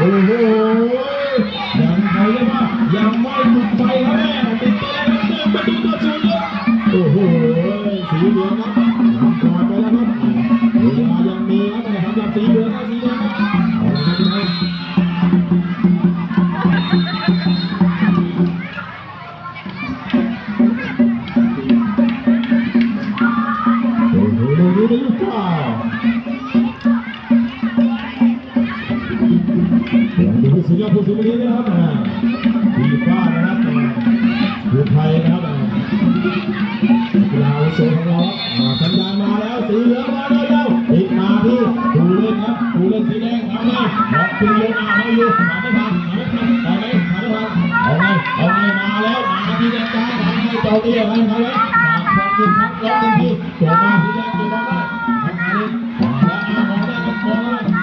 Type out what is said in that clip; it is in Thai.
โอ้โหยังไงครับยังไม่หยุดใจครับ ผู้สูงอายุนะครับอ่าทีฟ้านะครับอ่าผู้ไทยนะครับอ่ากีฬาอาวุโสของเราสัญญาณมาแล้วสีเหลืองมาแล้วแล้วติดมาที่ผู้เล่นครับผู้เล่นสีแดงทำไงล็อกขึ้นลงอาไม่อยู่หาไม่ทันหาไม่ทันต่อไหมหาไม่ทันเอาไงเอาไงมาแล้วมาที่แดงจ้าทำไงเจ้าเตี้ยไปเขาเลยมาครองหนึ่งครั้งล็อกหนึ่งทีส่งมาที่แดงกี่บอลได้ทำไงเลยมาแล้วอ่ามองได้ก็มองได้